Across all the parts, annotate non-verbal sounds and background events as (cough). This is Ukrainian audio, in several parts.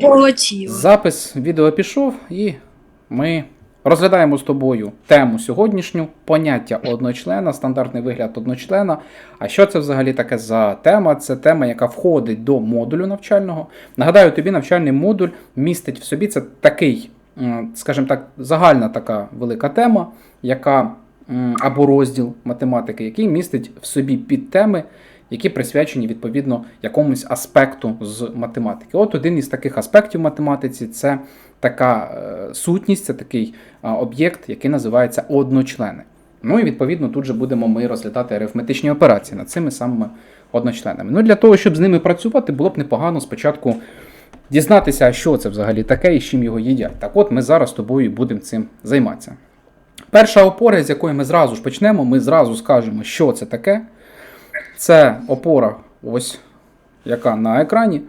Полетіло. Запис відео пішов, і ми розглядаємо з тобою тему сьогоднішню поняття одночлена, стандартний вигляд одночлена. А що це взагалі таке за тема? Це тема, яка входить до модулю навчального. Нагадаю, тобі навчальний модуль містить в собі це такий, скажімо так, загальна така велика тема, яка або розділ математики, який містить в собі підтеми, які присвячені відповідно якомусь аспекту з математики. От один із таких аспектів математиці це така е, сутність, це такий об'єкт, який називається одночлени. Ну і відповідно тут же будемо ми розглядати арифметичні операції над цими самими одночленами. Ну для того, щоб з ними працювати, було б непогано спочатку дізнатися, що це взагалі таке і з чим його їдять. Так от ми зараз з тобою будемо цим займатися. Перша опора, з якої ми зразу ж почнемо, ми зразу скажемо, що це таке. Це опора, ось яка на екрані.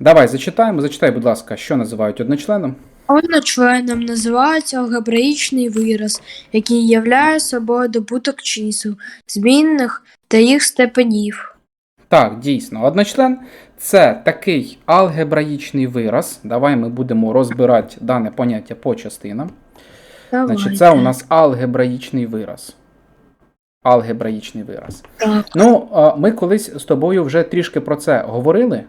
Давай зачитаємо. Зачитай, будь ласка, що називають одночленом. Одночленом називається алгебраїчний вираз, який являє собою добуток чисел, змінних та їх степенів. Так, дійсно, одночлен це такий алгебраїчний вираз. Давай ми будемо розбирати дане поняття по частинам. Давайте. Значить, це у нас алгебраїчний вираз. Алгебраїчний вираз. Ну, ми колись з тобою вже трішки про це говорили.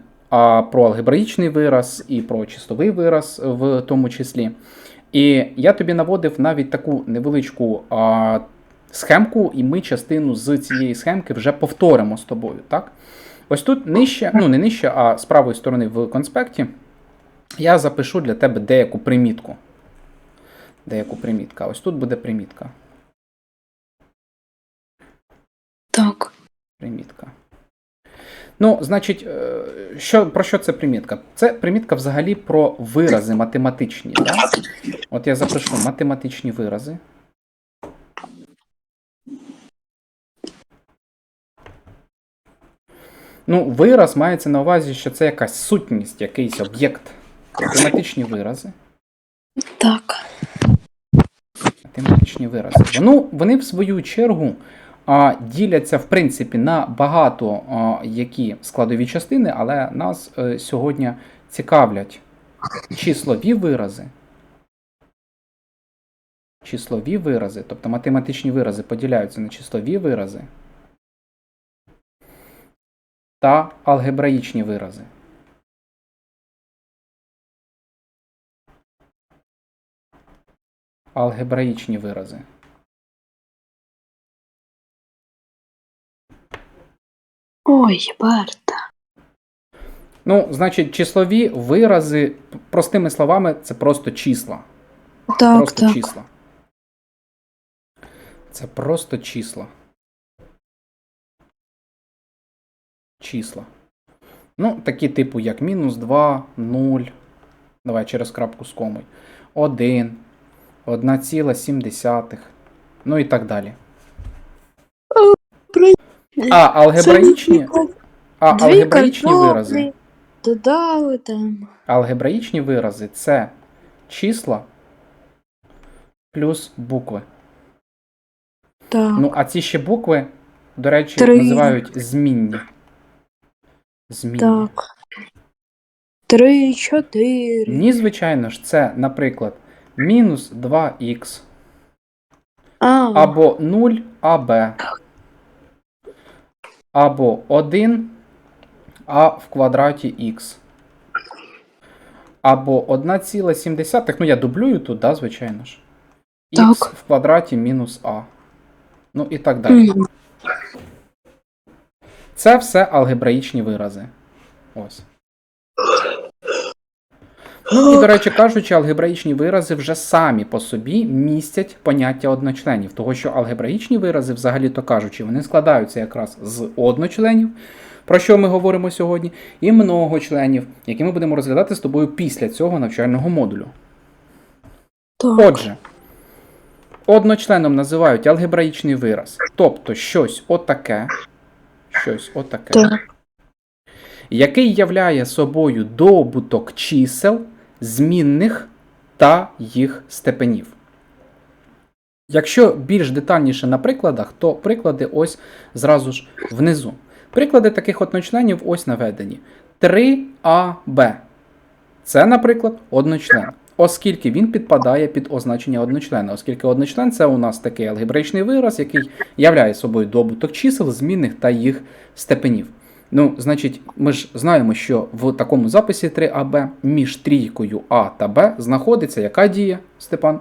Про алгебраїчний вираз і про числовий вираз в тому числі. І я тобі наводив навіть таку невеличку схемку, і ми частину з цієї схемки вже повторимо з тобою. Так? Ось тут нижче, ну не нижче, а з правої сторони в конспекті я запишу для тебе деяку примітку. Деяку примітка. Ось тут буде примітка. Примітка. Ну, значить, е, що, про що це примітка? Це примітка взагалі про вирази математичні. Да? От я запишу математичні вирази. Ну, вираз мається на увазі, що це якась сутність, якийсь об'єкт. Математичні вирази. Так. Математичні вирази. Ну, вони в свою чергу діляться в принципі на багато які складові частини, але нас е, сьогодні цікавлять числові вирази. Числові вирази, тобто математичні вирази поділяються на числові вирази та алгебраїчні вирази. Алгебраїчні вирази. Ой, Берта. Ну, значить, числові вирази, простими словами, це просто числа. Так, просто так. числа. Це просто числа. Числа. Ну, такі типу, як мінус 2, 0. Давай через крапку з комою. 1, 1,7. Ну і так далі. А алгебраїчні, а Дві алгебраїчні картоплі вирази. Додали там. Алгебраїчні вирази це числа плюс букви. Так. Ну, а ці ще букви, до речі, Три. називають змінні. Змінні. Так. Три, чотири. Ні, звичайно ж, це, наприклад, мінус 2х А, або 0 АБ. Або 1 а в квадраті х. Або 1,7. Ну, я дублюю тут, да, звичайно ж. Х в квадраті мінус а. Ну і так далі. Це все алгебраїчні вирази. Ось. І, (gasps) до речі, кажучи, алгебраїчні вирази вже самі по собі містять поняття одночленів, того що алгебраїчні вирази, взагалі-то кажучи, вони складаються якраз з одночленів, про що ми говоримо сьогодні, і многочленів, які ми будемо розглядати з тобою після цього навчального модулю. так. Отже, одночленом називають алгебраїчний вираз, тобто щось отаке, щось отаке, Так. який являє собою добуток чисел, змінних та їх степенів. Якщо більш детальніше на прикладах, то приклади ось зразу ж внизу. Приклади таких одночленів ось наведені. 3АБ. Це, наприклад, одночлен, оскільки він підпадає під означення одночлена, оскільки одночлен це у нас такий алгебраїчний вираз, який являє собою добуток чисел, змінних та їх степенів. Ну, значить, ми ж знаємо, що в такому записі 3АБ між трійкою А та Б знаходиться яка дія, Степан?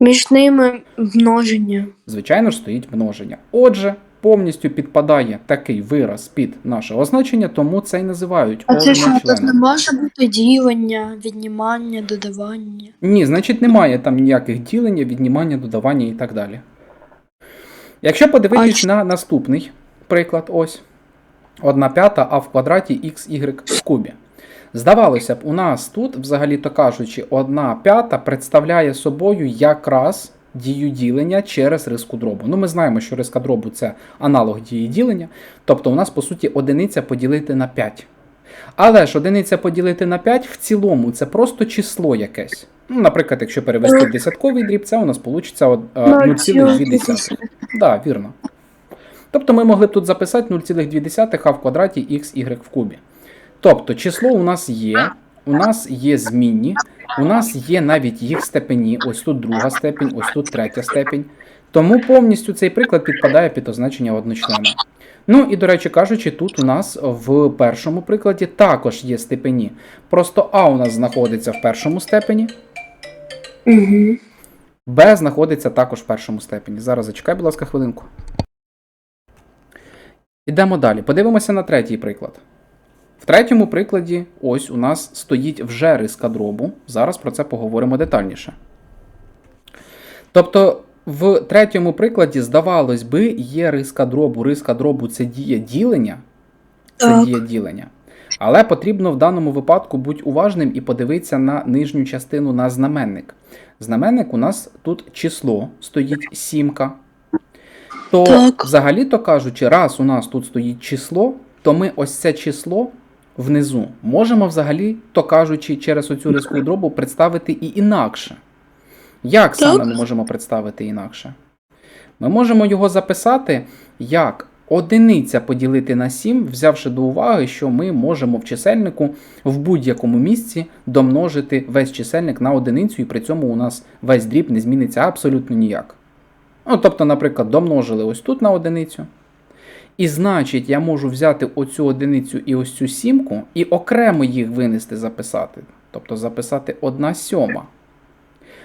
Між ними множення. Звичайно ж, стоїть множення. Отже, повністю підпадає такий вираз під наше означення, тому це й називають А це що, тут не може бути ділення, віднімання, додавання. Ні, значить немає там ніяких ділення, віднімання, додавання і так далі. Якщо подивитись на наступний приклад, ось 1 п'ята а в квадраті xy в кубі. Здавалося б, у нас тут, взагалі-то кажучи, 1 п'ята представляє собою якраз дію ділення через риску дробу. Ну, ми знаємо, що риска дробу це аналог дії ділення, тобто у нас, по суті, одиниця поділити на 5. Але ж одиниця поділити на 5 в цілому це просто число якесь. Ну, наприклад, якщо перевести в десятковий дріб, це у нас вийде 0,2. Да, вірно. Тобто ми могли б тут записати 0,2 а в квадраті xy в кубі. Тобто число у нас є, у нас є змінні, у нас є навіть їх степені, ось тут друга степень, ось тут третя степень. Тому повністю цей приклад підпадає під означення одночлена. Ну і, до речі кажучи, тут у нас в першому прикладі також є степені. Просто А у нас знаходиться в першому степені, Угу. Б знаходиться також в першому степені. Зараз зачекай, будь ласка, хвилинку. Ідемо далі. Подивимося на третій приклад. В третьому прикладі ось у нас стоїть вже риска дробу. Зараз про це поговоримо детальніше. Тобто, в третьому прикладі, здавалось би, є риска дробу. Риска дробу це дія ділення. Це Так. дія ділення. Але потрібно в даному випадку бути уважним і подивитися на нижню частину на знаменник. Знаменник у нас тут число стоїть сімка. То, Так. взагалі-то кажучи, раз у нас тут стоїть число, то ми ось це число внизу можемо взагалі, то кажучи, через оцю риску дробу представити і інакше. Як саме ми можемо представити інакше? Ми можемо його записати як одиниця поділити на 7, взявши до уваги, що ми можемо в чисельнику в будь-якому місці домножити весь чисельник на одиницю, і при цьому у нас весь дріб не зміниться абсолютно ніяк. Ну, тобто, наприклад, домножили ось тут на одиницю. І значить, я можу взяти оцю одиницю і ось цю сімку, і окремо їх винести записати. Тобто записати 1 сьома.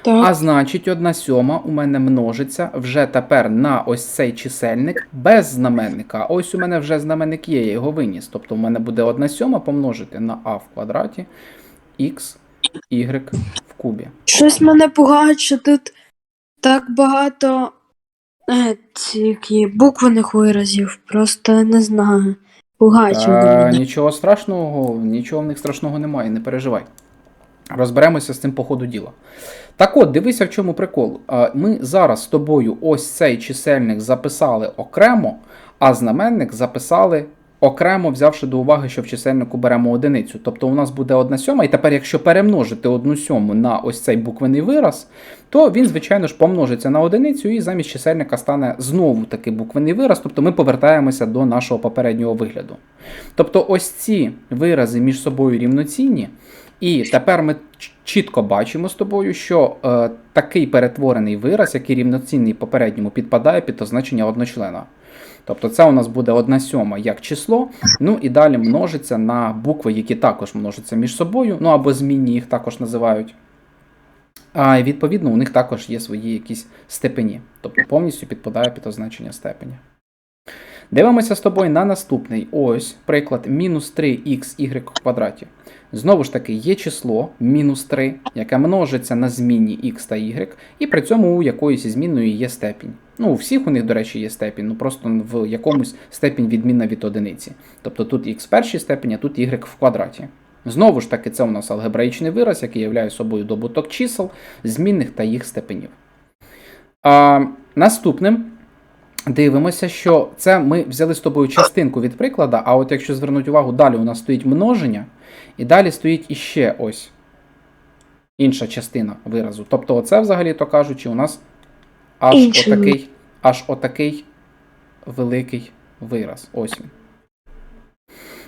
Так. А значить, 1 сьома у мене множиться вже тепер на ось цей чисельник без знаменника. Ось у мене вже знаменник є, я його виніс. Тобто у мене буде 1 сьома помножити на а в квадраті x, y в кубі. Щось мене пугає, що тут так багато ці буквених виразів. Просто не знаю. Пугають вони Та, мене. нічого страшного, нічого в них страшного немає, не переживай. Розберемося з цим по ходу діла. Так от, дивися, в чому прикол. А, Ми зараз з тобою ось цей чисельник записали окремо, а знаменник записали окремо, взявши до уваги, що в чисельнику беремо одиницю. Тобто у нас буде одна сьома, і тепер, якщо перемножити одну сьому на ось цей буквений вираз, то він, звичайно ж, помножиться на одиницю, і замість чисельника стане знову такий буквений вираз, тобто ми повертаємося до нашого попереднього вигляду. Тобто, ось ці вирази між собою рівноцінні. І тепер ми чітко бачимо з тобою, що е, такий перетворений вираз, який рівноцінний попередньому, підпадає під означення одночлена. Тобто це у нас буде 1 сьома як число, ну і далі множиться на букви, які також множаться між собою, ну або змінні їх також називають. А відповідно у них також є свої якісь степені, тобто повністю підпадає під означення степені. Дивимося з тобою на наступний ось приклад мінус 3х в квадраті. Знову ж таки, є число мінус 3, яке множиться на змінні x та y, і при цьому у якоїсь змінної є степінь. Ну, у всіх у них, до речі, є степінь, ну просто в якомусь степінь відмінна від одиниці. Тобто тут в першій степені, а тут y в квадраті. Знову ж таки, це у нас алгебраїчний вираз, який являє собою добуток чисел, змінних та їх степенів. А, наступним дивимося, що це ми взяли з тобою частинку від приклада, а от якщо звернути увагу, далі у нас стоїть множення, і далі стоїть іще ось інша частина виразу. Тобто, оце, взагалі-то кажучи, у нас аж Інший. отакий, аж отакий великий вираз. Ось він.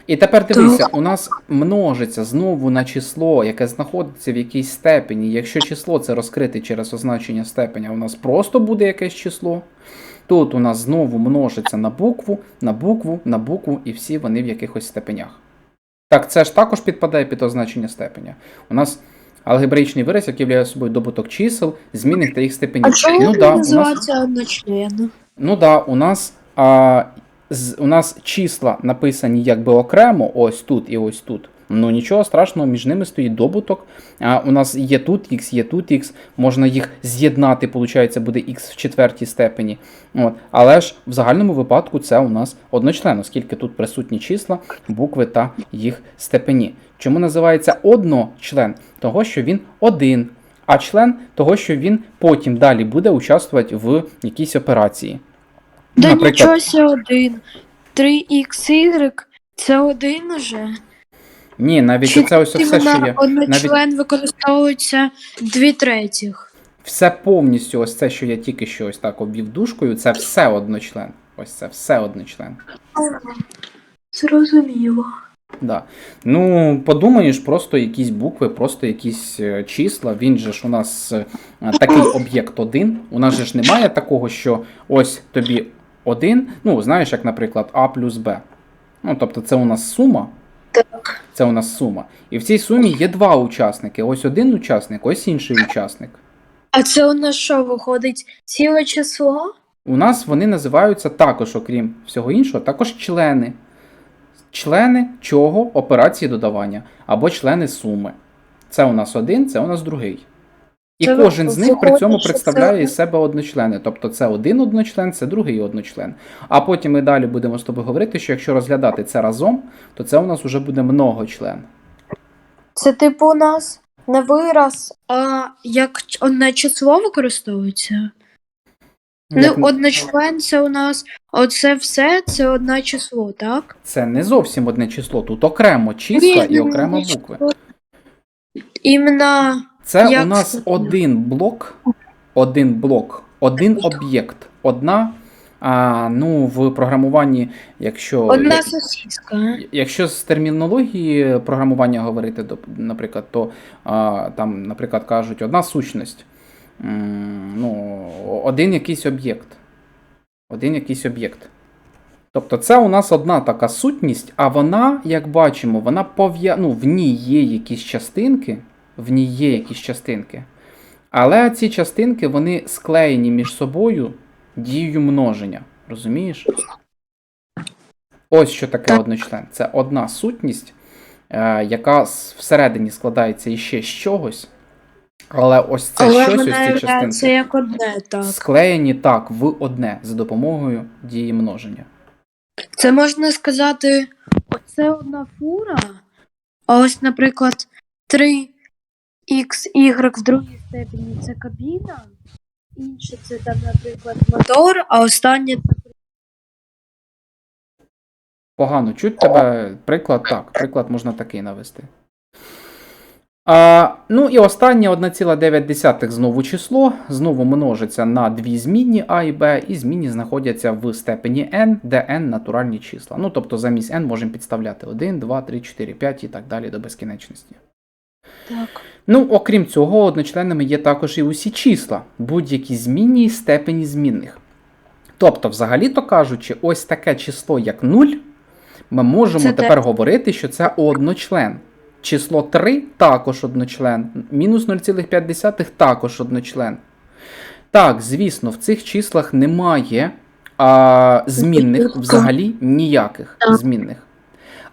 І тепер дивися, у нас множиться знову на число, яке знаходиться в якійсь степені. Якщо число це розкрите через означення степеня, у нас просто буде якесь число. Тут у нас знову множиться на букву, на букву, на букву, і всі вони в якихось степенях. Так, це ж також підпадає під означення степеня. У нас алгебраїчний вираз, який являє собою добуток чисел, змінних та їх степенів. А чому ну, да, у нас, називається одночленно? ну да, у нас, а, з, у нас числа написані якби окремо, ось тут і ось тут. Ну нічого страшного, між ними стоїть добуток. А, у нас є тут x, є тут x, можна їх з'єднати, виходить, буде x в четвертій степені. От. Але ж в загальному випадку це у нас одночлен, оскільки тут присутні числа, букви та їх степені. Чому називається одночлен? Того, що він один, а член того, що він потім далі буде участвувати в якійсь операції. Да Наприклад- нічого ся один. 3xy це один уже. Ні, навіть Чи це ось все, що є. одночлен використовується дві третіх. Все повністю, ось це, що я тільки що ось так обвів дужкою, це все одночлен. Ось це все одночлен. Зрозуміло. Да. Ну, подумаєш, просто якісь букви, просто якісь е, числа. Він же ж у нас е, такий (coughs) об'єкт один. У нас же ж немає такого, що ось тобі один. Ну, знаєш, як, наприклад, А плюс Б. Ну, тобто, це у нас сума. Так. Це у нас сума. І в цій сумі є два учасники. Ось один учасник, ось інший учасник. А це у нас що виходить? Ціле число? У нас вони називаються також, окрім всього іншого, також члени. Члени чого? Операції додавання або члени суми. Це у нас один, це у нас другий. І Це кожен з них при цьому що це- представляє із себе одночлени. Тобто це один одночлен, це другий одночлен. А потім ми далі будемо з тобою говорити, що якщо розглядати це разом, то це у нас вже буде многочлен. Це типу у нас не вираз, а як одне число використовується? Як- Ну, одночлен це у нас оце все, це одне число, так? Це не зовсім одне число, тут окремо числа і окремо букви. Іменно Це Як у нас це? один блок, один блок, один об'єкт, одна. А, ну, в програмуванні, якщо, одна сосиска. якщо з термінології програмування говорити, наприклад, то а, там, наприклад, кажуть одна сущність. Ну, один якийсь об'єкт. Один якийсь об'єкт. Тобто це у нас одна така сутність, а вона, як бачимо, вона пов'я... ну, в ній є якісь частинки, в ній є якісь частинки. Але ці частинки вони склеєні між собою дією множення. Розумієш? Ось що таке одночлен. Це одна сутність, е, яка всередині складається іще з чогось. Але ось це Але щось, ось вона ці являється частинки. як одне, так. Склеєні так в одне за допомогою дії множення. Це можна сказати, оце одна фура, а ось, наприклад, 3xy в другій степені це кабіна, інше це там, наприклад, мотор, а останнє це Погано чуть тебе. Приклад так. Приклад можна такий навести. А, ну і останнє 1,9 знову число. Знову множиться на дві змінні А і Б, і змінні знаходяться в степені n, де n натуральні числа. Ну тобто замість n можемо підставляти 1, 2, 3, 4, 5 і так далі до безкінечності. так. Ну, окрім цього, одночленними є також і усі числа, будь-які змінні і степені змінних. Тобто, взагалі-то кажучи, ось таке число, як 0, ми можемо Це тепер говорити, що це одночлен. Число 3 також одночлен, мінус 0,5 також одночлен. Так, звісно, в цих числах немає а, змінних взагалі ніяких змінних.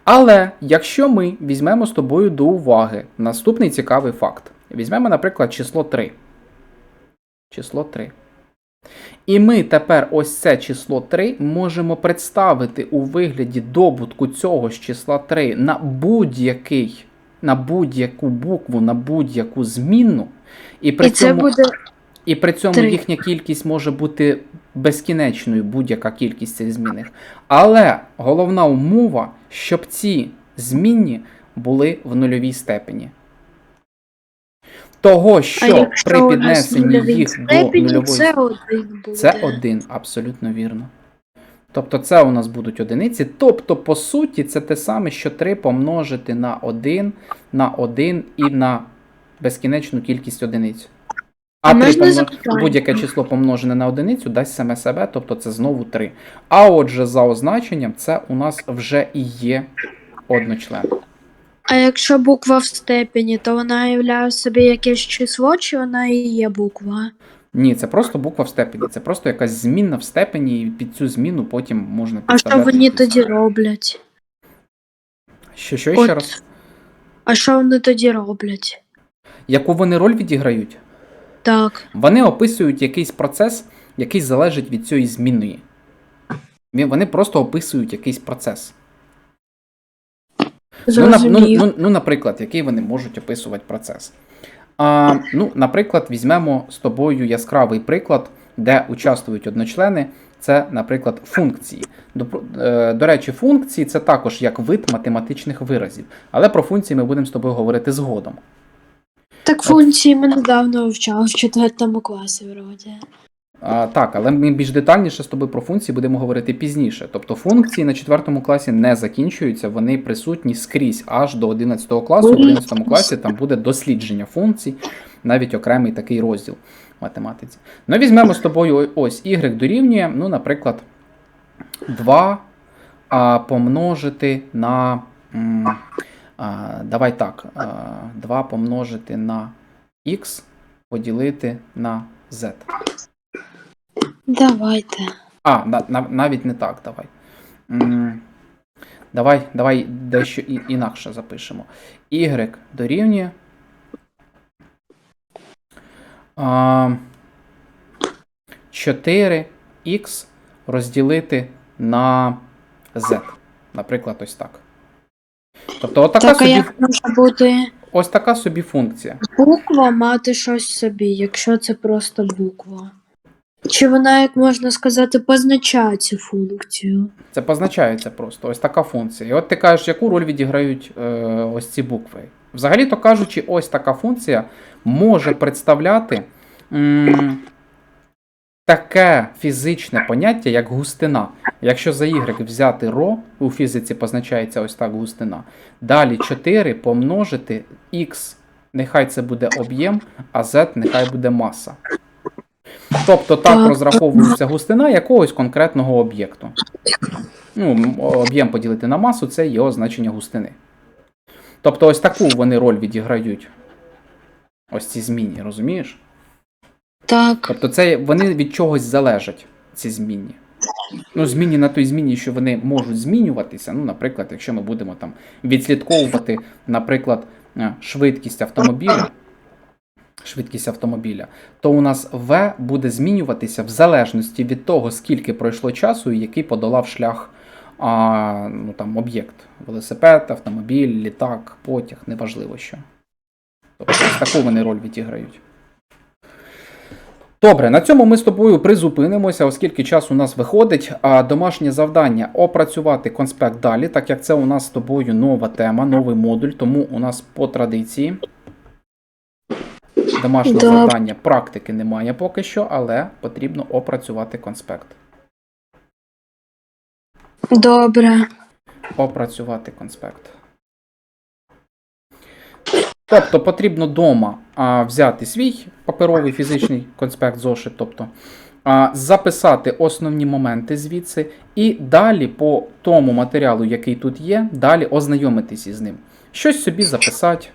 Але якщо ми візьмемо з тобою до уваги наступний цікавий факт. Візьмемо, наприклад, число 3. Число 3. І ми тепер ось це число 3 можемо представити у вигляді добутку цього ж числа 3 на будь-який, на будь-яку букву, на будь-яку змінну. І при І це цьому буде і при цьому їхня кількість може бути безкінечною, будь-яка кількість цих змінних. Але головна умова, щоб ці змінні були в нульовій степені. Того, що при піднесенні їх до степені, нульової це один буде. це один, абсолютно вірно. Тобто це у нас будуть одиниці. Тобто, по суті, це те саме, що 3 помножити на 1, на 1 і на безкінечну кількість одиниць. А А 3 помно- будь-яке число помножене на одиницю дасть саме себе, тобто це знову 3. А отже, за означенням, це у нас вже і є одночлен. А якщо буква в степені, то вона являє собі якесь число, чи вона і є буква? Ні, це просто буква в степені. Це просто якась змінна в степені, і під цю зміну потім можна А що вони якісь- тоді роблять? Що, що От. ще раз? А що вони тоді роблять? Яку вони роль відіграють? Так. Вони описують якийсь процес, який залежить від цієї змінної. Ві- Вони просто описують якийсь процес. Ну, на, ну, Зрозумів. ну, ну, наприклад, який вони можуть описувати процес. А, ну, наприклад, візьмемо з тобою яскравий приклад, де участвують одночлени. Це, наприклад, функції. До, е, до речі, функції це також як вид математичних виразів. Але про функції ми будемо з тобою говорити згодом. Так функції ми недавно вивчали в 4 класі вроді. А, так, але ми більш детальніше з тобою про функції будемо говорити пізніше. Тобто функції на четвертому класі не закінчуються, вони присутні скрізь аж до 11 класу. В 11 класі там буде дослідження функцій, навіть окремий такий розділ в математиці. Ну, візьмемо з тобою ось y дорівнює, ну, наприклад, 2 а, помножити на. а, давай так, а, 2 помножити на x поділити на z. Давайте. А, на, на, навіть не так, давай. М, Давай, давай дещо і, інакше запишемо. Y дорівнює. А, 4х розділити на z. Наприклад, ось так. Тобто, отака так, а собі, як може бути ось така собі функція. буква мати щось собі, якщо це просто буква? Чи вона, як можна сказати, позначає цю функцію? Це позначається просто ось така функція. І от ти кажеш, яку роль відіграють е, ось ці букви. Взагалі-то кажучи, ось така функція може представляти м, таке фізичне поняття, як густина. Якщо за y взяти ро, у фізиці позначається ось так густина. Далі 4 помножити x, нехай це буде об'єм, а z нехай буде маса. Тобто так розраховується густина якогось конкретного об'єкту. Ну, об'єм поділити на масу це його значення густини. Тобто ось таку вони роль відіграють. Ось ці змінні, розумієш? Так. Тобто це вони від чогось залежать, ці змінні. Ну, змінні на той зміні, що вони можуть змінюватися. Ну, наприклад, якщо ми будемо там відслідковувати, наприклад, е, швидкість автомобіля, швидкість автомобіля, то у нас V буде змінюватися в залежності від того, скільки пройшло часу і який подолав шлях а, ну, там, об'єкт. Велосипед, автомобіль, літак, потяг, неважливо що. Тобто таку вони роль відіграють. Добре, на цьому ми з тобою призупинимося, оскільки час у нас виходить. А домашнє завдання опрацювати конспект далі, так як це у нас з тобою нова тема, новий модуль, тому у нас по традиції домашнє Добре. завдання практики немає поки що, але потрібно опрацювати конспект. Добре. опрацювати конспект. Тобто потрібно вдома а, взяти свій паперовий фізичний конспект зошит, тобто а, записати основні моменти звідси, і далі по тому матеріалу, який тут є, далі ознайомитись із ним. Щось собі записати,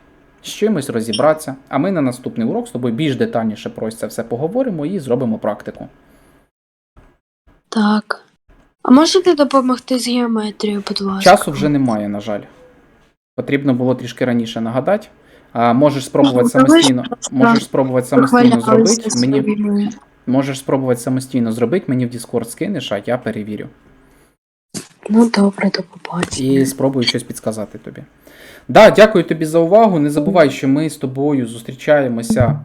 з чимось розібратися. А ми на наступний урок з тобою більш детальніше про це все поговоримо і зробимо практику. Так. А можете допомогти з геометрією, будь ласка? Часу вже немає, на жаль. Потрібно було трішки раніше нагадати. А, можеш спробувати Ну, самостійно, можеш спробувати самостійно зробити. Мені можеш спробувати самостійно зробити, мені в Discord скинеш, а я перевірю. Ну добре, до побачення. І спробую щось підсказати тобі. Да, дякую тобі за увагу. Не забувай, що ми з тобою зустрічаємося